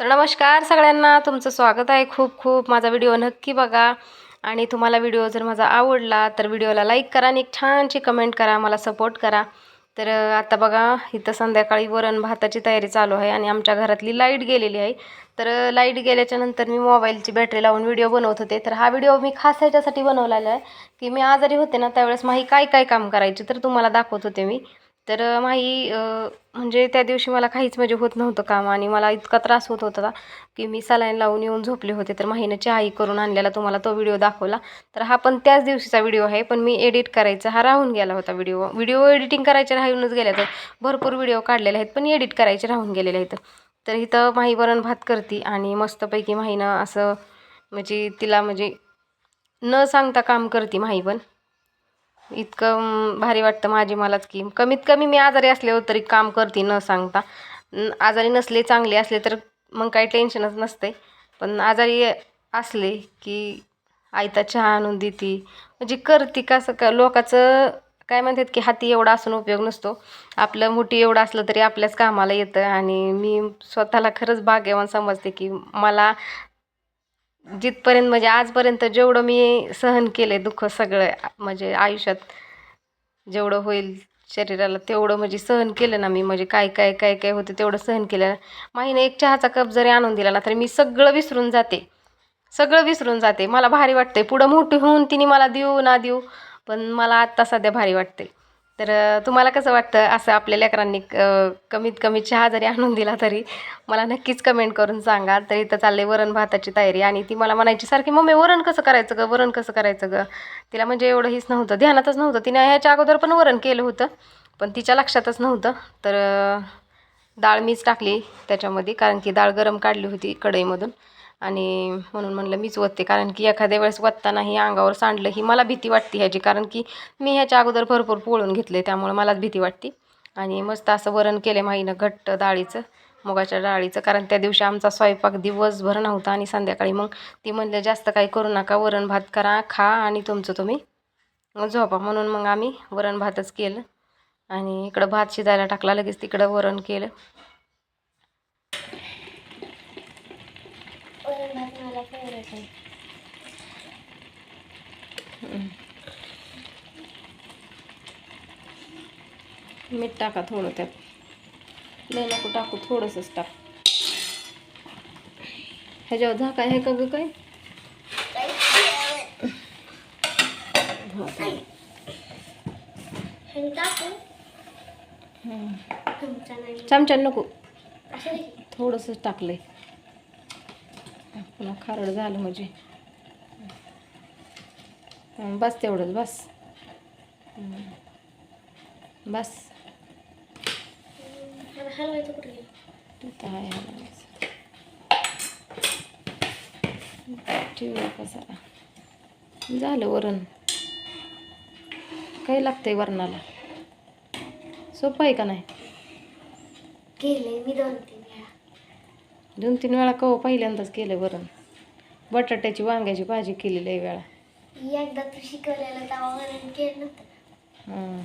तर नमस्कार सगळ्यांना. तुमचं स्वागत आहे. खूप खूप माझा व्हिडिओ नक्की बघा. आणि तुम्हाला व्हिडिओ जर माझा आवडला तर व्हिडिओला लाईक करा आणि एक छानशी कमेंट करा. मला सपोर्ट करा. तर आता बघा इथं संध्याकाळी वरण भाताची तयारी चालू आहे आणि आमच्या घरातली लाइट गेलेली आहे. तर लाइट गेल्याच्यानंतर मी मोबाईलची बॅटरी लावून व्हिडिओ बनवत होते. तर हा व्हिडिओ मी खास ह्याच्यासाठी बनवलेला आहे की मी आजारी होते ना त्यावेळेस माही काय काय काम करायचे तर तुम्हाला दाखवत होते मी. तर माही म्हणजे त्या दिवशी मला काहीच म्हणजे होत नव्हतं काम आणि मला इतका त्रास होत होता की मी सलाईन लावून येऊन झोपले होते. तर माहीनं चहाही करून आणलेला तुम्हाला तो व्हिडिओ दाखवला. तर हा पण त्याच दिवशीचा व्हिडिओ आहे पण मी एडिट करायचा हा राहून गेला होता व्हिडिओ. व्हिडिओ एडिटिंग करायचे राहूनच गेल्या तर भरपूर व्हिडिओ काढलेले आहेत पण एडिट करायचे राहून गेलेले आहेत. तर इथं माही वरण भात करते आणि मस्तपैकी माहीनं असं म्हणजे तिला म्हणजे न सांगता काम करते माही पण. इतकं भारी वाटतं माझी मलाच की. कमीत कमी मी आजारी असल्यावर तरी काम करते न सांगता. आजारी नसले चांगले असले तर मग काही टेन्शनच नसते पण आजारी असले की आयता चहा आणून देते. म्हणजे करते कसं का लोकाचं काय म्हणतात की हाती एवढा असून उपयोग नसतो. आपलं मुठी एवढं असलं तरी आपल्याच कामाला येतं आणि मी स्वतःला खरंच भाग्यवान समजते की मला जिथपर्यंत म्हणजे आजपर्यंत जेवढं मी सहन केले दुःख सगळं म्हणजे आयुष्यात जेवढं होईल शरीराला तेवढं म्हणजे सहन केलं ना मी. म्हणजे काय काय काय काय होतं तेवढं सहन केलं. माहीने एक चहाचा कप जरी आणून दिला ना तरी मी सगळं विसरून जाते. सगळं विसरून जाते. मला भारी वाटते पुढं मोठी होऊन तिने मला देऊ ना देऊ पण मला आत्ता सध्या भारी वाटते तर तुम्हाला कसं वाटतं? असं आपल्या लेकरांनी कमीत कमी चहा जरी आणून दिला तरी मला नक्कीच कमेंट करून सांगा. तर इथं चालले वरण भाताची तयारी आणि ती मला म्हणायची सारखी मम्मी वरण कसं करायचं ग? वरण कसं करायचं ग? तिला म्हणजे एवढंहीच नव्हतं. ध्यानातच नव्हतं. तिने ह्याच्या अगोदर पण वरण केलं होतं पण तिच्या लक्षातच नव्हतं. तर डाळ मीच टाकली त्याच्यामध्ये कारण की डाळ गरम काढली होती कढईमधून. आणि म्हणून म्हणलं मीच वतते कारण की एखाद्या वेळेस ओतताना ही अंगावर सांडलं ही मला भीती वाटते ह्याची कारण की मी ह्याच्या अगोदर भरपूर पोळून घेतले त्यामुळे मलाच भीती वाटते. आणि मस्त असं वरण केले माईनं घट्ट डाळीचं मुगाच्या डाळीचं कारण त्या दिवशी आमचा स्वयंपाक दिवसभर नव्हता आणि संध्याकाळी मग ती म्हणले जास्त काही करू नका वरण भात करा खा आणि तुमचं तुम्ही झोपा. म्हणून मग आम्ही वरण भातच केलं आणि इकडं भात शिजायला टाकला लगेच तिकडं वरण केलं. मीठ टाका थोडं त्यात. लय नको टाकू थोडंसंच टाक. ह्याच्यावर झाका आहे का ग काय हा, थोडं. हं. चमचा नको. थोडंसंच टाकलंय. पुन्हा खारड झालं म्हणजे. बस तेवढंच बस. बस. आहे हलवायचं. जरा? झालं वरण. काय लागतंय वरणाला? सोपं आहे का नाही? केले मी दोन दोन तीन वेळा कव पहिल्यांदाच केलं वरण. बटाट्याची वांग्याची भाजी केलेली आहे वेळा. एकदा तू शिकवलेलं तेव्हा वरण केलं नव्हतं. हं.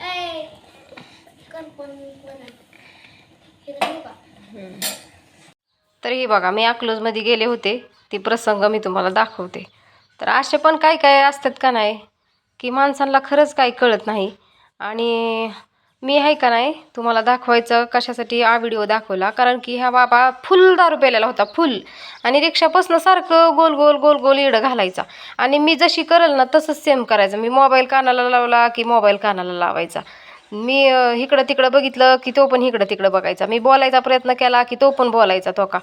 ए कर पण वरण. हे देऊ का तर हे बघा मी अकलूजमध्ये गेले होते. ती प्रसंग मी तुम्हाला दाखवते. तर असे पण काय काय असतात का नाही? की माणसांना खरंच काही कळत नाही. आणि मी आहे का नाही तुम्हाला दाखवायचं कशासाठी हा व्हिडिओ दाखवला. कारण की ह्या बाबा फुल दारू प्यायलेला होता फुल. आणि रिक्षापासून सारखं गोल गोल गोल गोल इडं घालायचा. आणि मी जशी करेल ना तसंच सेम करायचं. मी मोबाईल कानाला लावला की मोबाईल कानाला लावायचा. मी इकडं तिकडं बघितलं की तो पण इकडं तिकडं बघायचा. मी बोलायचा प्रयत्न केला की तो पण बोलायचा तो का.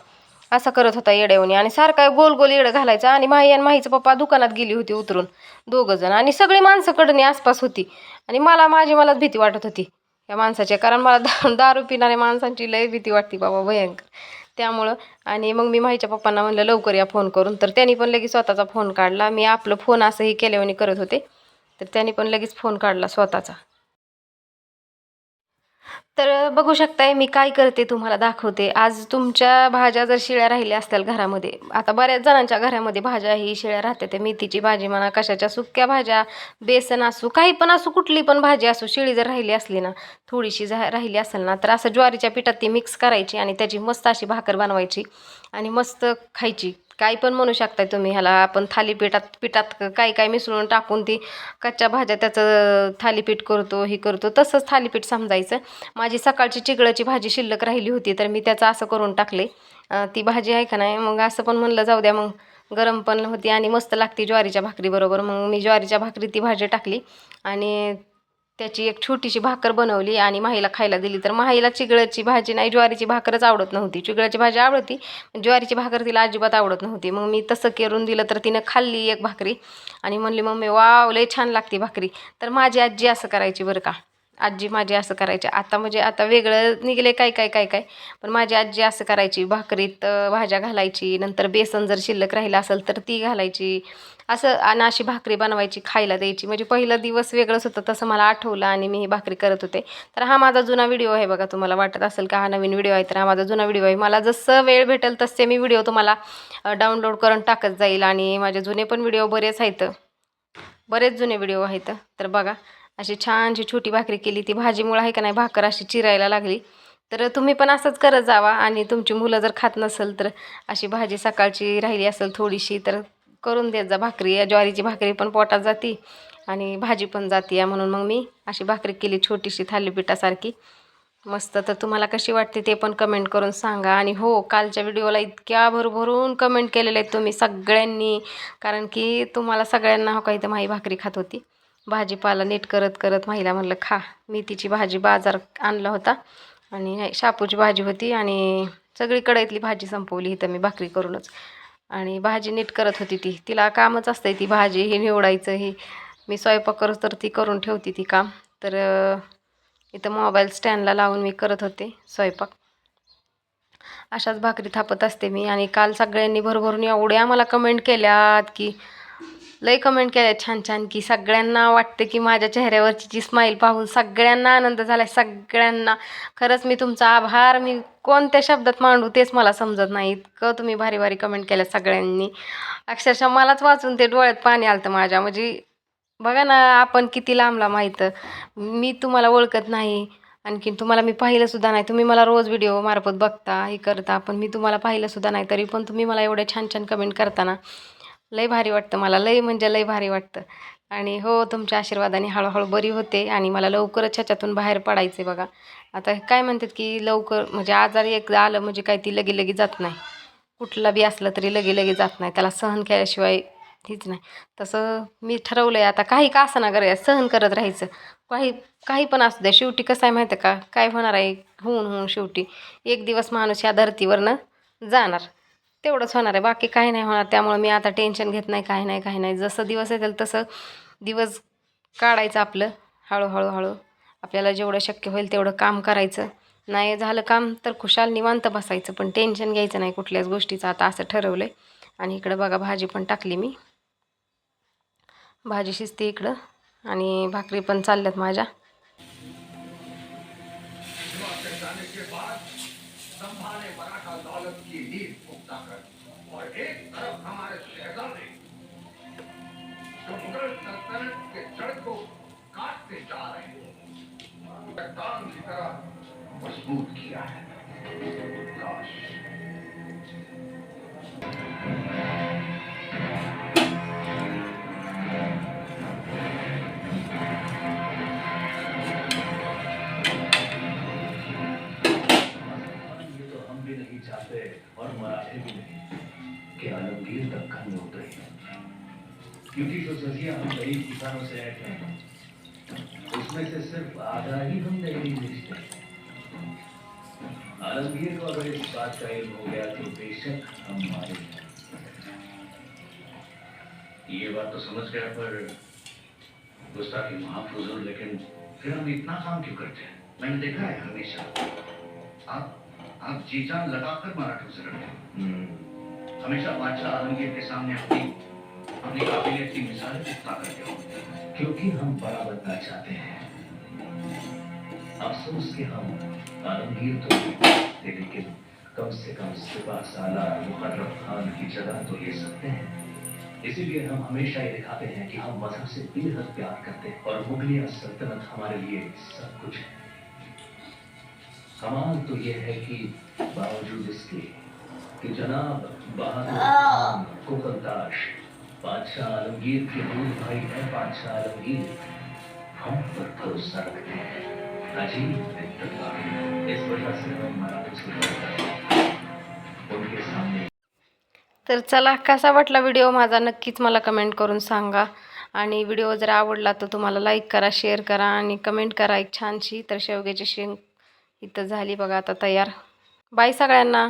असं करत होता येड्यावणी आणि सारखा गोल गोल येडं घालायचा. आणि माही आणि माहीचं पप्पा दुकानात गेली होती उतरून दोघं जण. आणि सगळी माणसं कडणी आसपास होती. आणि मला माझी मलाच भीती वाटत होती. या माणसाच्या कारण मला दा दारू पिणाऱ्या माणसांची लय भीती वाटते बाबा भयंकर. त्यामुळं आणि मग मी माहीच्या पप्पांना म्हणलं लवकर या फोन करून. तर त्यांनी पण लगेच स्वतःचा फोन काढला. मी आपलं फोन असंही केल्यावानी करत होते. तर त्यांनी पण लगेच फोन काढला स्वतःचा. तर बघू शकताय मी काय करते तुम्हाला दाखवते. आज तुमच्या भाज्या जर शिळ्या राहिल्या असतील घरामध्ये आता बऱ्याच जणांच्या घरामध्ये भाज्या ही शिळ्या राहतात त्या मेथीची भाजी म्हणा कशाच्या सुक्या भाज्या बेसन असू काही पण असू कुठली पण भाजी असू शिळी जर राहिली असली ना थोडीशी जा राहिली असेल ना तर असं ज्वारीच्या पिठात ती मिक्स करायची आणि त्याची मस्त अशी भाकर बनवायची आणि मस्त खायची. काही पण म्हणू शकताय तुम्ही ह्याला आपण थालीपीठात पिठात काही काही मिसळून टाकून ती कच्च्या भाज्या त्याचं थालीपीठ करतो हे करतो तसंच थालीपीठ समजायचं. माझी सकाळची चिगळाची भाजी शिल्लक राहिली होती तर मी त्याचं असं करून टाकले. ती भाजी आहे का नाही मग असं पण म्हणलं जाऊ द्या मग गरम पण होती आणि मस्त लागते ज्वारीच्या भाकरीबरोबर मग मी ज्वारीच्या भाकरी ती भाजी टाकली. आणि त्याची एक छोटीशी भाकर बनवली आणि माहीला खायला दिली. तर माहीला चिगळाची भाजी नाही ज्वारीची भाकरच आवडत नव्हती. चिगळाची भाजी आवडती पण ज्वारीची भाकर तिला अजिबात आवडत नव्हती. मग मी तसं करून दिलं तर तिनं खाल्ली एक भाकरी आणि म्हणली मम्मी वाव लय छान लागते भाकरी. तर माझी आजी असं करायची बरं का. आजी माझी असं करायची. आता म्हणजे आता वेगळं निघले काय काय काय काय. पण माझी आजी असं करायची. भाकरीत भाज्या घालायची. नंतर बेसन जर शिल्लक राहिलं असेल तर ती घालायची. असं आणि अशी भाकरी बनवायची खायला द्यायची. म्हणजे पहिलं दिवस वेगळंच होतं तसं मला आठवलं आणि मी ही भाकरी करत होते. तर हा माझा जुना व्हिडिओ आहे बघा तुम्हाला वाटत असेल का हा नवीन व्हिडिओ आहे तर हा माझा जुना व्हिडिओ आहे. मला जसं वेळ भेटेल तसे मी व्हिडिओ तुम्हाला डाउनलोड करून टाकत जाईल आणि माझे जुने पण व्हिडिओ बरेच आहेत. बरेच जुने व्हिडिओ आहेत. तर बघा अशी छानशी छोटी भाकरी केली. ती भाजीमुळं आहे का नाही भाकर अशी चिरायला लागली. तर तुम्ही पण असंच करत जावा आणि तुमची मुलं जर खात नसेल तर अशी भाजी सकाळची राहिली असेल थोडीशी तर करून देत जा. भाकरी या ज्वारीची भाकरी पण पोटात जाती आणि भाजी पण जाते म्हणून मग मी अशी भाकरी केली छोटीशी थालीपीठासारखी. मस्त. तर तुम्हाला कशी वाटते ते पण कमेंट करून सांगा. आणि हो कालच्या व्हिडिओला इतक्या भरभरून कमेंट केलेले आहेत तुम्ही सगळ्यांनी. कारण की तुम्हाला सगळ्यांना हो काही तर माही भाकरी खात होती. भाजीपाला नीट करत करत माहीला म्हणलं खा. मेथीची भाजी बाजार आणला होता आणि शापूची भाजी होती आणि सगळीकडे इथली भाजी संपवली इथं मी भाकरी करूनच. आणि भाजी नीट करत होती ती. तिला कामच असतंय ती भाजी हे निवडायचं हे. मी स्वयंपाक करत तर ती करून ठेवती ती काम. तर इथं मोबाईल स्टँडला लावून मी करत होते स्वयंपाक. अशाच भाकरी थापत असते मी आणि काल सगळ्यांनी भरभरून एवढ्या मला कमेंट केल्यात की लई कमेंट केल्या छान छान. की सगळ्यांना वाटते की माझ्या चेहऱ्यावरची जी स्माईल पाहून सगळ्यांना आनंद झाला सगळ्यांना. खरंच मी तुमचा आभार. मी कोणत्या शब्दात मांडू तेच मला समजत नाही. इतकं तुम्ही भारी भारी कमेंट केल्या सगळ्यांनी. अक्षरशः मलाच वाचून ते डोळ्यात पाणी आलं माझ्या. म्हणजे बघा ना आपण किती लांबला माहीत मी तुम्हाला ओळखत नाही. आणखीन तुम्हाला मी पाहिलंसुद्धा नाही. तुम्ही मला रोज व्हिडिओ मार्फत बघता हे करता. पण मी तुम्हाला पाहिलंसुद्धा नाही. तरी पण तुम्ही मला एवढे छान छान कमेंट करताना लय भारी वाटतं मला लय म्हणजे लय भारी वाटतं. आणि हो तुमच्या आशीर्वादाने हळूहळू बरी होते आणि मला लवकरच ह्याच्यातून बाहेर पडायचे बघा. आता काय म्हणतात की लवकर म्हणजे आजारी एक आलं म्हणजे काय ती लगे लगे जात नाही. कुठला बी असलं तरी लगे लगे जात नाही. त्याला सहन केल्याशिवाय हीच नाही. तसं मी ठरवलं आहे आता काही का असं ना करायचं सहन करत राहायचं. काही काही पण असू द्या शेवटी कसं आहे माहिती आहे का? काय होणार आहे? होऊन होऊन शेवटी. एक दिवस माणूस या धर्तीवरनं जाणार. तेवढंच होणार आहे. बाकी काही नाही होणार. त्यामुळे मी आता टेन्शन घेत नाही काही नाही काही नाही. जसं दिवस येतील तसं दिवस काढायचं आपलं. हळूहळू हळू. आपल्याला जेवढं शक्य होईल तेवढं काम करायचं. नाही झालं काम तर खुशाल निवांत बसायचं. पण टेन्शन घ्यायचं नाही कुठल्याच गोष्टीचं. आता असं ठरवलं आहे आणि इकडं बघा भाजी पण टाकली मी. भाजी शिजते इकडं. आणि भाकरी पण चालल्यात माझ्या. नीर भुगता कर और एक तरफ़ हमारे शहजादे जो मुगल सल्तनत के जड़ को काटते जा रहे हैं। चट्टान की तरह मज़बूत किया है काश क्योंकि जो जजिया हम गरीब किसानों से ऐंठते हैं? उसमें से सिर्फ़ आधा ही हम दहली बेचते हैं। आलमगीर को अगर इस बात का इल्म हो गया तो बेशक हम मारे ये बात तो समझ गया पर गुस्ताखी माफ़ हुजूर लेकिन फिर हम इतना काम क्यों करते हैं? मैंने देखा है हमेशा। आप आप जी जान लगाकर मराठों से लड़ते हैं। हमेशा बादशाह आलमगीर के सामने अपनी अपनी काबिलियत की मिसाल करते हो क्योंकि हम बड़ा बनना चाहते हैं। अफसोस कि हम आलमगीर तो लेकिन कम से कम सिपा सालार मुकर्रम खान की जगह तो ले सकते हैं। इसीलिए हम हमेशा ये दिखाते हैं कि हम मज़हब से बेहद प्यार करते हैं और मुगलिया सल्तनत हमारे लिए सब कुछ है। कमाल तो ये है कि बावजूद इसके कि जनाब बहादुर खान कुकलताश बादशाह आलमगीर के दूध भाई है बादशाह आलमगीर हम पर भरोसा रखते हैं। अजीब इस वजह से हम मराठों उनके सामने तर चला कसा वाटला व्हिडिओ माझा नक्कीच मला कमेंट करून सांगा. आणि व्हिडिओ जर आवडला तर तुम्हाला लाईक करा शेअर करा आणि कमेंट करा एक छानशी. तर शेवग्याची शेंग इथं झाली बघा आता तयार. बाय सगळ्यांना.